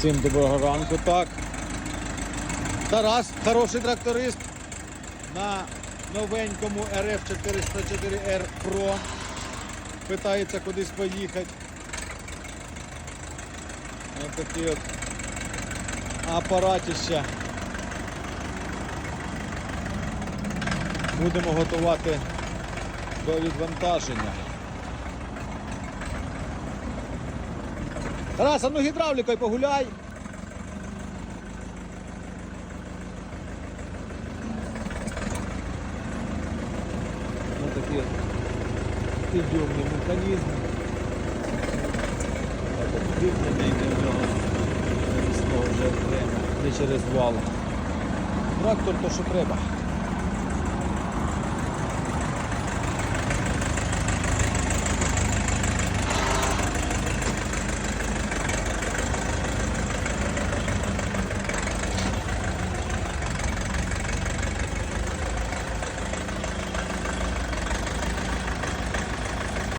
Всім доброго ранку, так. Тарас, хороший тракторист на новенькому RF 404R Pro. Питається кудись поїхати. Ось такі от апаратища. Будемо готувати до відвантаження. Тарас, а ну гідравлікою погуляй. Ось такі от підйомні механізми. Не через вал. Трактор то що треба.